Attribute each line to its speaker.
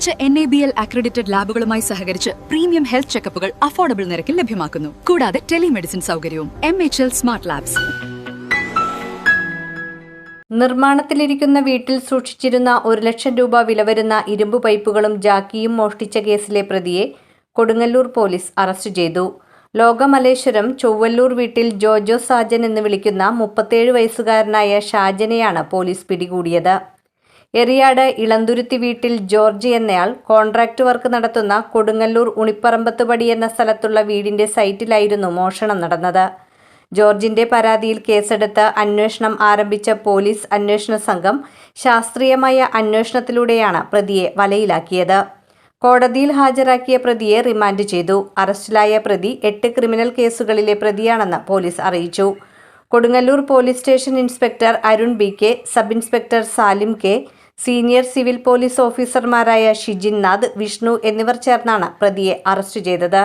Speaker 1: മികച്ച N A B L accredited ലാബുകളുമായി സഹകരിച്ച് premium health ചെക്കപ്പുകൾ affordable നിരക്കിൽ ലഭ്യമാക്കുന്നു. കൂടാതെ ടെലിമെഡിസിൻ സൗകര്യവും M H L smart labs
Speaker 2: നിർമ്മാണത്തിലിരിക്കുന്ന വീട്ടിൽ സൂക്ഷിച്ചിരുന്ന ഒരു ലക്ഷം രൂപ വില വരുന്ന ഇരുമ്പ് പൈപ്പുകളും ജാക്കിയും മോഷ്ടിച്ച കേസിലെ പ്രതിയെ കൊടുങ്ങല്ലൂർ പോലീസ് അറസ്റ്റ് ചെയ്തു. ലോകമലേശ്വരം ചൊവ്വല്ലൂർ വീട്ടിൽ ജോജോ സാജൻ എന്ന് വിളിക്കുന്ന മുപ്പത്തേഴ് വയസ്സുകാരനായ ഷാജനെയാണ് പോലീസ് പിടികൂടിയത്. എറിയാട് ഇളന്തുരുത്തി വീട്ടിൽ ജോർജ് എന്നയാൾ കോൺട്രാക്ട് വർക്ക് നടത്തുന്ന കൊടുങ്ങല്ലൂർ ഉണിപ്പറമ്പത്ത് പടി എന്ന സ്ഥലത്തുള്ള വീടിന്റെ സൈറ്റിലായിരുന്നു മോഷണം നടന്നത്. ജോർജിന്റെ പരാതിയിൽ കേസെടുത്ത് അന്വേഷണം ആരംഭിച്ച പോലീസ് അന്വേഷണ സംഘം ശാസ്ത്രീയമായ അന്വേഷണത്തിലൂടെയാണ് പ്രതിയെ വലയിലാക്കിയത്. കോടതിയിൽ ഹാജരാക്കിയ പ്രതിയെ റിമാൻഡ് ചെയ്തു. അറസ്റ്റിലായ പ്രതി എട്ട് ക്രിമിനൽ കേസുകളിലെ പ്രതിയാണെന്ന് പോലീസ് അറിയിച്ചു. Kodungallur police station inspector Arun B K sub inspector Salim K senior civil police ഓഫീസർമാരായ ഷിജിൻ നാഥ് വിഷ്ണു എന്നിവർ ചേർന്നാണ് പ്രതിയെ അറസ്റ്റ് ചെയ്തത്.